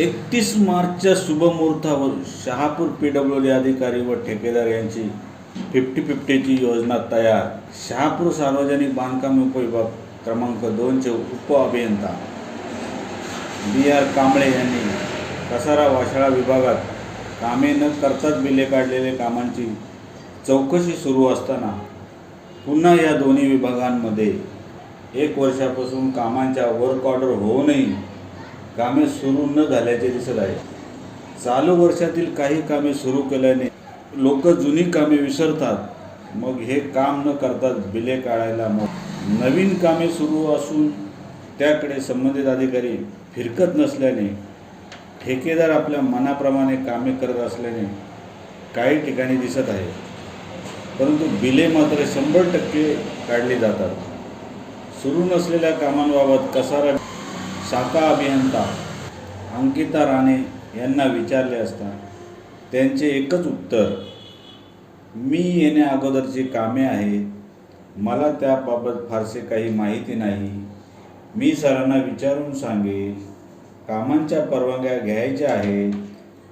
एकतीस मार्चच्या शुभमुहूर्तावर शहापूर पी डब्ल्यू डी अधिकारी व ठेकेदार यांची फिफ्टी फिफ्टीची योजना तयार. शहापूर सार्वजनिक बांधकाम उपविभाग क्रमांक दोनचे उप अभियंता. बी आर कांबळे यांनी कसारा वाशाळा विभागात कामे न करताच बिले काढलेल्या कामांची चौकशी सुरू असताना पुन्हा या दोन्ही विभागांमध्ये एक वर्षापासून कामांच्या वर्क ऑर्डर होऊनही कामे सुरू न झाल्याचे दिसत आहे. चालू वर्षातील काही कामे सुरू केल्याने लोक जुनी कामे विसरतात. मग हे काम न करतात बिले काढायला मग नवीन कामे सुरू असून त्याकडे संबंधित अधिकारी फिरकत नसल्याने ठेकेदार आपल्या मनाप्रमाणे कामे करत असल्याने काही ठिकाणी दिसत आहे. परंतु बिले मात्र शंभर टक्के काढली जातात. सुरू नसलेल्या कामांबाबत कसारा शाखा अभियंता अंकिता राणे यांना विचारले असता त्यांचे एकच उत्तर मी येण्या अगोदरची कामे आहेत. मला त्याबाबत फारसे काही माहिती नाही. मी सरांना विचारून सांगेन. कामांच्या परवानग्या घ्यायच्या आहेत.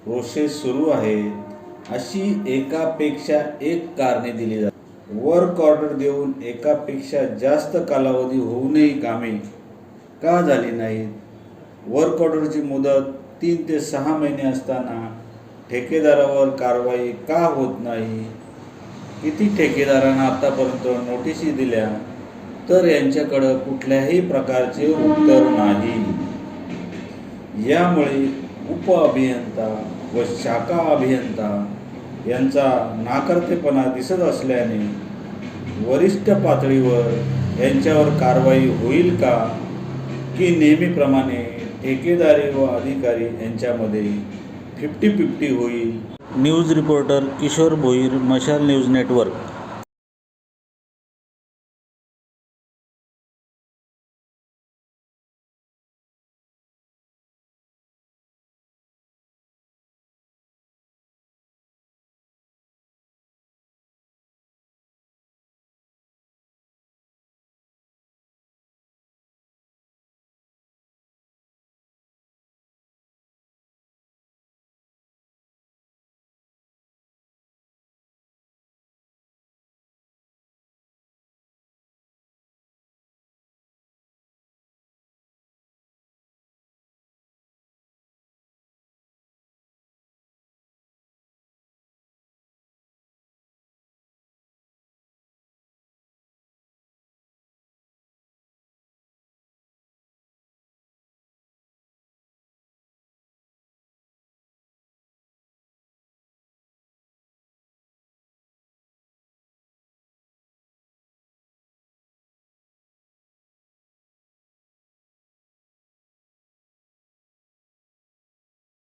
प्रोसेस सुरू आहेत अशी एकापेक्षा एक कारणे दिली जातात. वर्क ऑर्डर देऊन एकापेक्षा जास्त कालावधी होऊनही कामे का झाली नाहीत वर्क ऑर्डरची मुदत तीन ते सहा महिने असताना ठेकेदारावर कारवाई का होत नाही? किती ठेकेदारांना आत्तापर्यंत नोटिसी दिल्या? तर यांच्याकडं कुठल्याही प्रकारचे उत्तर नाही. यामुळे उप अभियंता व शाखा अभियंता यांचा नाकर्तेपणा दिसत असल्याने वरिष्ठ पातळीवर यांच्यावर कारवाई होईल का? की नेहमीप्रमाणे ठेकेदारी व अधिकारी यांच्यामध्ये फिफ्टी फिफ्टी होईल. News reporter Kishor Bhoir Mashal news network.